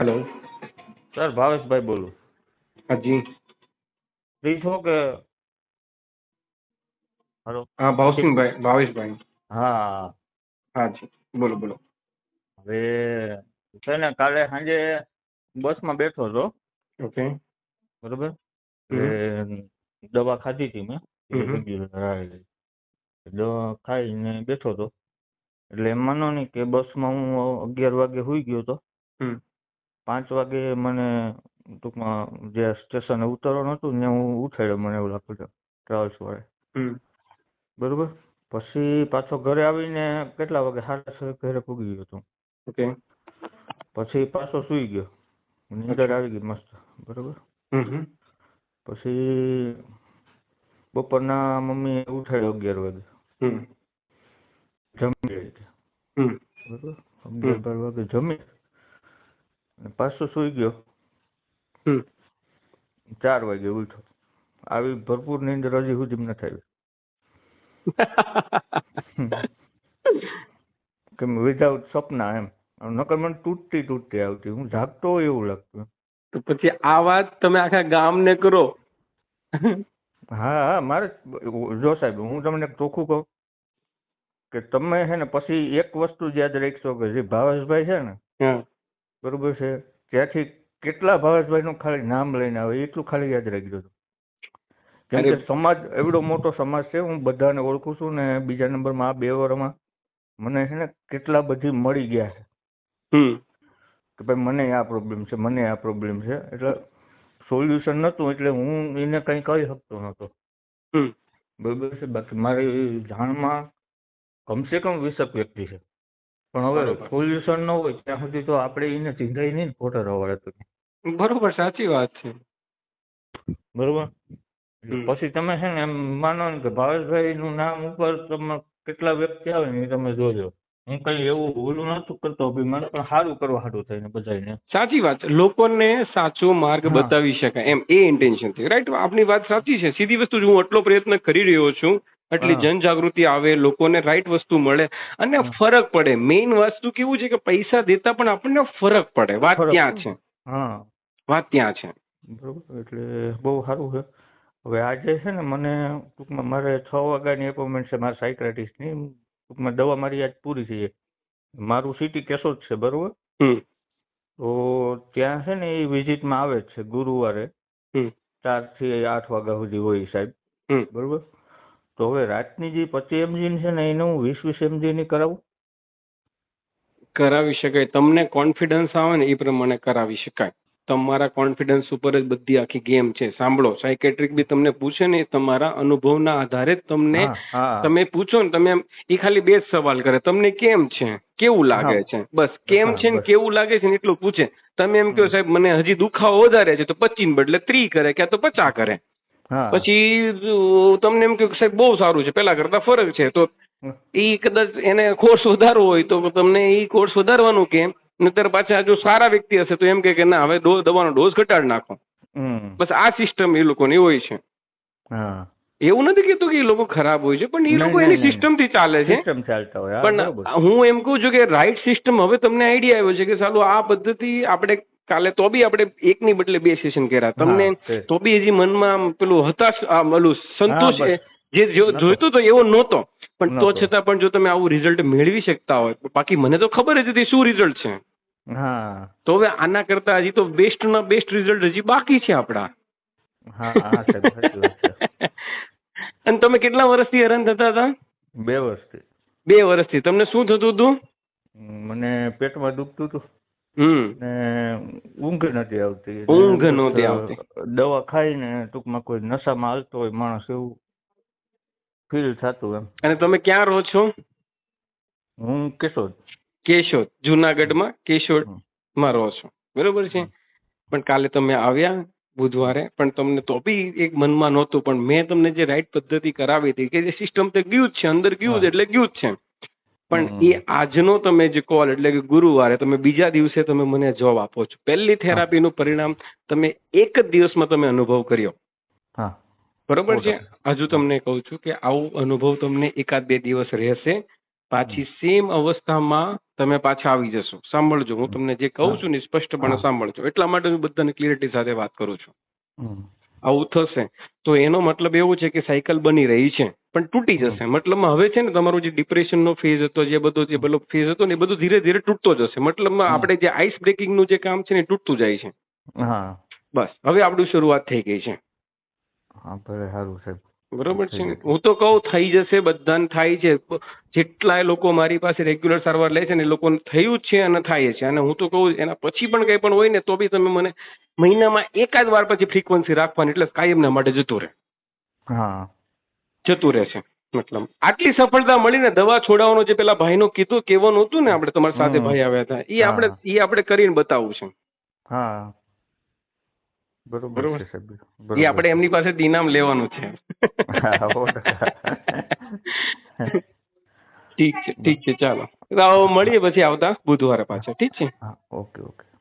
Hello. Sir ભાવેશભાઈ બોલું. હાજી. Free છો કે? હેલો. હા ભાવસિંહભાઈ ભાવેશભાઈ. હા. હાજી. બોલો બોલો. હવે છે ને કાલે સાંજે બસમાં બેઠો હતો. ઓકે. બરોબર? દવા ખાધી હતી મેં. દવા ખાઈને બેઠો હતો. એટલે એમ માનો નહીં કે બસમાં હું અગિયાર વાગે સુઈ ગયો હતો. પાંચ વાગે મને ટૂંકમાં જે સ્ટેશને ઉતરવાનું હતું ને હું ઉઠાડ્યો મને એવું લાગતું હતું ટ્રાવેલ્સ વાળે હમ. બરોબર? પછી પાછો ઘરે આવીને કેટલા વાગે સાડા છ ઘરે પૂગી ગયો હતો. ઓકે. પછી પાછો સુઈ ગયો. નીંદર આવી ગઈ મસ્ત બરોબર? હમ પછી બપોરના મમ્મી ઉઠાડ્યો અગિયાર વાગે. હમ. જમી બરોબર? અગિયાર બાર વાગે જમી પાછો સુઈ ગયો. હમ. ચાર વાગે ઉઠ્યો. આવી ભરપૂર નીંદર હજી સુધી નથી આવી કે વિધાઉટ સપના એમ. નકર મને તૂટતી તૂટતી આવતી. હું જાગતો હોય એવું લાગતું. તો પછી આ વાત તમે આખા ગામને કરો. હા હા મારે જ- જો સાહેબ હું તમને એક ચોખ્ખું કહું. કે તમે છે ને પછી એક વસ્તુ જ યાદ રાખશો કે જે ભાવેશભાઈ છે ને હા. બરોબર છે? ત્યાંથી કેટલા ભાવેશભાઈનું ખાલી નામ લઈને આવે એટલું ખાલી યાદ રાખજો. કેમ કે સમાજ એવડો મોટો સમાજ છે હું બધાને ઓળખું છું ને બીજા નંબરમાં આ બે વર્ષમાં મને છે ને કેટલા બધી મળી ગયા છે. કે ભાઈ મને આ પ્રોબ્લેમ છે મને આ પ્રોબ્લેમ છે એટલે સોલ્યુશન નહોતું એટલે હું એને કંઈ કહી શકતો નહોતો. હમ. બરોબર છે? બાકી મારી જાણમાં કમસે કમ વીસક વ્યક્તિ છે. પણ હવે પોલ્યુશન ન હોય ત્યાં સુધી તો આપણે એને ચિંતાય નહીં ને ખોટા તો. બરોબર સાચી વાત છે. બરોબર? પછી તમે છે ને એમ માનો ને કે ભાવેશભાઈ નું નામ ઉપર તમે કેટલા વ્યક્તિ આવે ને એ તમે જોજો. હું કઈ એવું ઓલું નતું કરતો અભિમાન પણ સારું કરવા સારું થઈને બધાને સાચી વાત. લોકોને સાચો માર્ગ બતાવી શકાય. એમ એ ઇન્ટેન્શનથી. રાઈટ આપની વાત સાચી છે. સીધી વસ્તુ હું આટલો પ્રયત્ન કરી રહ્યો છું. એટલી જનજાગૃતિ આવે લોકોને રાઈટ વસ્તુ મળે અને ફરક પડે. મેઇન વસ્તુ કેવું છે કે પૈસા દેતા પણ આપણને ફરક પડે. વાત ત્યાં છે. હા. વાત ત્યાં છે. બરોબર. એટલે બહુ સારું છે. હવે આજે છે ને મને ટૂંકમાં મારે છ વાગ્યાની એપોઇન્ટમેન્ટ છે મારા સાયક્રેટિસ્ટની ટૂંકમાં દવા મારી આજ પૂરી થઈ મારું સિટી કેસો જ છે બરોબર? તો ત્યાં છે ને એ વિઝિટમાં આવે જ છે ગુરુવારે. ચારથી આઠ વાગ્યા સુધી હોય સાહેબ. બરોબર? તો હવે રાતની જે પચી એમજી છે ને એને હું વીસ વીસ એમજી ની કરાવું? કરાવી શકાય. તમને કોન્ફિડન્સ આવે ને એ પ્રમાણે કરાવી શકાય. તમારા કોન્ફિડન્સ ઉપર જ બધી આખી ગેમ છે. સાંભળો સાયકેટ્રિક બી તમને પૂછે ને તમારા અનુભવના આધારે તમને. તમે પૂછો ને તમે એ ખાલી બે જ સવાલ કરે. તમને કેમ છે? કેવું લાગે છે? બસ કેમ છે ને કેવું લાગે છે ને એટલું પૂછે. તમે એમ કહો સાહેબ મને હજી દુખાવો વધારે છે. તો પચીસ બદલે ત્રી કરે ક્યાં તો પચા કરે. પછી તમને એમ કહ્યું કે સાહેબ બહુ સારું છે. પેલા કરતા ફરક છે. તો ઈ એ કદાચ એને કોર્સ વધારવો હોય તો તમને એ કોર્સ વધારવાનું કે નહીતર પાછા જો સારા વ્યક્તિ હશે તો એમ કે ના હવે દવાનો ડોઝ ઘટાડી નાખો. બસ આ સિસ્ટમ એ લોકોની હોય છે. એવું નથી કહેતું કે એ લોકો ખરાબ હોય છે પણ એ લોકો એની. સિસ્ટમથી ચાલે છે. પણ હું એમ કહું છું કે રાઈટ સિસ્ટમ હવે તમને આઈડિયા આવ્યો છે કે સાલું આ પદ્ધતિ આપણે કાલે તો બી આપણે એકની બદલે બે સેશન કર્યા. તમને તો બી હજી મનમાં આમ પેલું હતાશ આમ ઓલું સંતોષ જે જોઈતો તો એવો નહોતો. પણ તો છતાં પણ જો તમે આવું રિઝલ્ટ મેળવી શકતા હોય બાકી મને તો ખબર જ હતી શું રિઝલ્ટ છે. હા. તો હવે આના કરતા હજી તો બેસ્ટ ના બેસ્ટ રિઝલ્ટ હજી બાકી છે આપણા. છે. અને તમે કેટલા વર્ષથી હેરાન થતા હતા? બે વર્ષથી. બે વર્ષથી. તમને શું થતું હતું? મને પેટમાં દુખતું હતું. ને ઊંઘ નથી આવતી. ઊંઘ નથી આવતી. દવા ખાઈને ટૂંકમાં કોઈ નશામાં હાલતો હોય માણસ એવું ફીલ થતું એમ. અને તમે ક્યાં રહો છો? હું કેશોદ. કેશોદ જુનાગઢમાં કેશોદમાં રહો છો. બરોબર છે? પણ કાલે તમે આવ્યા બુધવારે પણ તમને તો બી એક મનમાં નહોતું પણ મેં તમને જે રાઈટ પદ્ધતિ કરાવી હતી કે જે સિસ્ટમ તે ગયું જ છે અંદર ગયું જ એટલે ગયું જ છે. પણ એ આજનો તમે જે કોલ એટલે કે ગુરુવારે તમે બીજા દિવસે તમે મને જવાબ આપો છો. પહેલી થેરાપીનું પરિણામ તમે એક જ દિવસમાં તમે અનુભવ કર્યો. બરોબર છે? હજુ તમને કહું છું કે આવું અનુભવ તમને એકાદ બે દિવસ રહેશે. પાછી સેમ અવસ્થામાં તમે પાછા આવી જશો. સાંભળજો. હું તમને જે કહું છું ને સ્પષ્ટપણે સાંભળજો. એટલા માટે હું બધાને ક્લિયરિટી સાથે વાત કરું છું. આવું થશે. તો એનો મતલબ એવો છે કે સાયકલ બની રહી છે. પણ તૂટી જશે. મતલબમાં હવે છે ને તમારો જે ડિપ્રેશનનો ફેઝ હતો જે બધો જે પેલો ફેઝ હતો ને એ બધું ધીરે ધીરે તૂટતો જશે. મતલબમાં. આપણે જે આઈસ બ્રેકિંગનું જે કામ છે ને તૂટતું જાય છે. હા. બસ. હવે આપણું શરૂઆત થઈ ગઈ છે. હા ભલે સારું સાહેબ બરોબર છે ને? હું તો કહું થઈ જશે બધાને થાય છે. જેટલાય લોકો મારી પાસે રેગ્યુલર સારવાર લે છે ને એ લોકોને થયું જ છે અને થાય છે. અને હું તો કહું એના પછી પણ કંઈ પણ હોય ને તો બી તમે મને મહિનામાં એકાદ વાર પછી ફ્રીક્વન્સી રાખવાની એટલે કાયમના માટે જતું રહે. હા. જતું રહેશે મતલબ આટલી સફળતા મળીને દવા છોડાવવાનો જે પેલા ભાઈનું કીધું કેવાનું હતું ને આપણે તમારી સાથે ભાઈ આવ્યા હતા એ આપણે એ આપણે કરીને બતાવવું છે. હા. બરોબર. એ આપણે એમની પાસે ઇનામ લેવાનું છે. ઠીક છે ઠીક છે ચાલો. આવો મળીએ પછી આવતા બુધવારે પાછા. ઠીક છે? Okay okay.